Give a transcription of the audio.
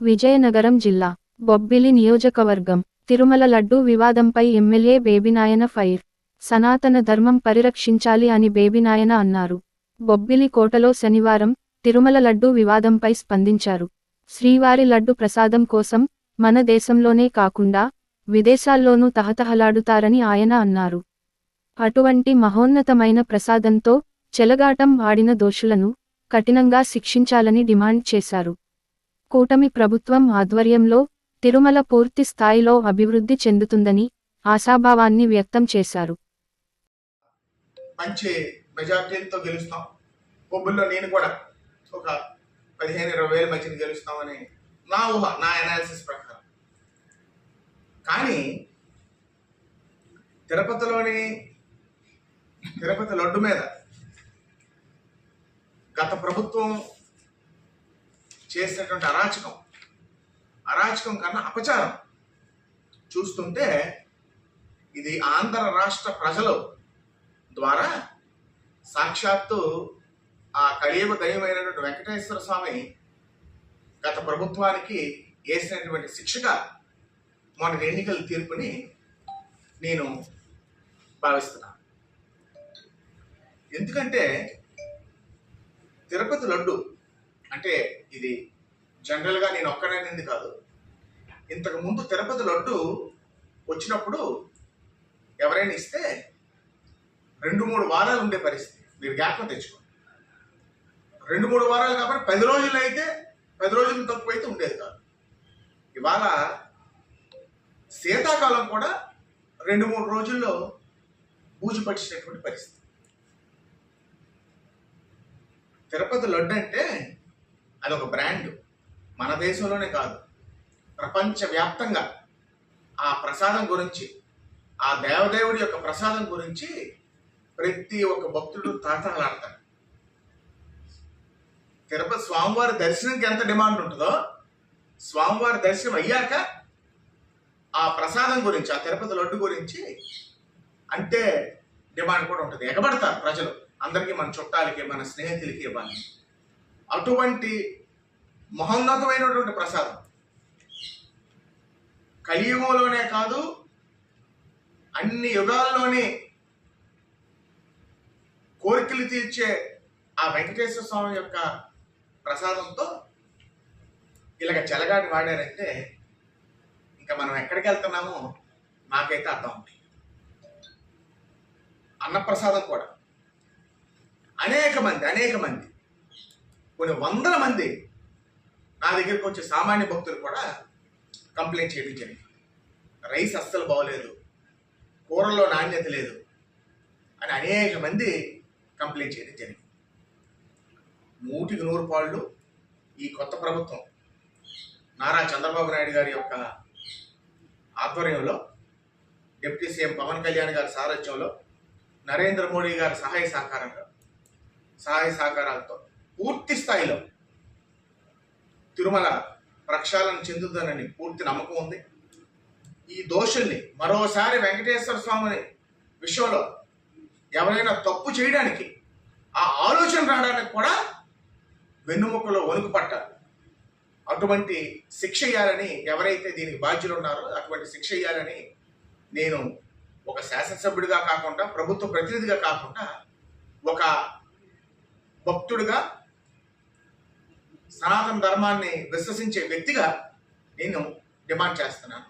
విజయనగరం జిల్లా బొబ్బిలి నియోజకవర్గం తిరుమల లడ్డూ వివాదంపై ఎమ్మెల్యే బేబినాయన ఫైర్ సనాతన ధర్మం పరిరక్షించాలి అని బేబినాయన అన్నారు. బొబ్బిలి కోటలో శనివారం తిరుమల లడ్డూ వివాదంపై స్పందించారు. శ్రీవారి లడ్డు ప్రసాదం కోసం మన దేశంలోనే కాకుండా విదేశాల్లోనూ తహతహలాడుతారని ఆయన అన్నారు. అటువంటి మహోన్నతమైన ప్రసాదంతో చెలగాటం ఆడిన దోషులను కఠినంగా శిక్షించాలని డిమాండ్ చేశారు. కూటమి ప్రభుత్వం ఆధ్వర్యంలో తిరుమల పూర్తి స్థాయిలో అభివృద్ధి చెందుతుందని ఆశాభావాన్ని వ్యక్తం చేశారు. మంచి మెజార్టీతో గెలుస్తాం. బొబ్బుల్లో నేను కూడా ఒక పదిహేను ఇరవై వేల మధ్యన గెలుస్తామని నా ఊహ నా అనాలిసిస్ ప్రకారం. కానీ తిరుపతిలోని తిరుపతి లడ్డు మీద గత ప్రభుత్వం చేసినటువంటి అరాచకం. అరాచకం కన్నా అపచారం. చూస్తుంటే ఇది ఆంధ్ర రాష్ట్ర ప్రజలు ద్వారా సాక్షాత్తు ఆ కలియుగ దైవమైనటువంటి వెంకటేశ్వర స్వామి గత ప్రభుత్వానికి వేసినటువంటి శిక్షగా మొన్నటి ఎన్నికల తీర్పుని నేను భావిస్తున్నాను ఎందుకంటే తిరుపతి లడ్డు అంటే ఇది జనరల్గా నేను ఒక్కడైనది కాదు. ఇంతకు ముందు తిరుపతి లడ్డు వచ్చినప్పుడు ఎవరైనా ఇస్తే రెండు మూడు వారాలు ఉండే పరిస్థితి. మీరు జ్ఞాపకం తెచ్చుకోండి. రెండు మూడు వారాలు కాబట్టి పది రోజులు అయితే పది రోజులు తక్కువ అయితే ఉండేది కాదు. ఇవాళ శీతాకాలం కూడా రెండు మూడు రోజుల్లో బూజు పట్టించినటువంటి పరిస్థితి. తిరుపతి లడ్డు అంటే అదొక బ్రాండ్. మన దేశంలోనే కాదు. ప్రపంచవ్యాప్తంగా ఆ ప్రసాదం గురించి ఆ దేవదేవుడి యొక్క ప్రసాదం గురించి ప్రతి ఒక్క భక్తుడు తాతలాడతాడు తిరుపతి స్వామివారి దర్శనంకి ఎంత డిమాండ్ ఉంటుందో స్వామివారి దర్శనం అయ్యాక ఆ ప్రసాదం గురించి ఆ తిరుపతి లడ్డు గురించి అంటే డిమాండ్ కూడా ఉంటుంది. ఎగబడతారు ప్రజలు. అందరికీ మన చుట్టాలకి మన స్నేహితులకి ఇవ్వాలి. అటువంటి మహోన్నతమైనటువంటి ప్రసాదం. కలియుగంలోనే కాదు అన్ని యుగాల్లోనే కోరికలు తీర్చే ఆ వెంకటేశ్వర స్వామి యొక్క ప్రసాదంతో ఇలాగ చెలగాటి వాడారంటే ఇంకా మనం ఎక్కడికి వెళ్తున్నామో నాకైతే అర్థం ఉంది అన్నప్రసాదం కూడా. అనేక మంది అనేక మంది కొన్ని వందల మంది నా దగ్గరికి వచ్చే సామాన్య భక్తులు కూడా కంప్లైంట్ చేయడం జరిగింది. రైస్ అస్సలు బాగోలేదు. కూరల్లో నాణ్యత లేదు అని అనేక మంది కంప్లైంట్ చేయడం జరిగింది. నూటికి నూరు పాళ్ళు ఈ కొత్త ప్రభుత్వం నారా చంద్రబాబు నాయుడు గారి యొక్క ఆధ్వర్యంలో డిప్యూటీ సీఎం పవన్ కళ్యాణ్ గారి సారథ్యంలో నరేంద్ర మోడీ గారి సహాయ సహకారంగా సహాయ సహకారాలతో పూర్తి స్థాయిలో తిరుమల ప్రక్షాళన చెందుతుందని పూర్తి నమ్మకం ఉంది. ఈ దోషుల్ని మరోసారి వెంకటేశ్వర స్వామి విషయంలో ఎవరైనా తప్పు చేయడానికి ఆ ఆలోచన రావడానికి కూడా వెన్నుముకలో వణుకు పట్టాలి అటువంటి శిక్ష ఇవ్వాలని ఎవరైతే దీనికి బాధ్యులు ఉన్నారో అటువంటి శిక్ష ఇవ్వాలని నేను ఒక శాసనసభ్యుడిగా కాకుండా ప్రభుత్వ ప్రతినిధిగా కాకుండా ఒక భక్తుడిగా సనాతన ధర్మాన్ని విశ్వసించే వ్యక్తిగా నేను డిమాండ్ చేస్తున్నాను.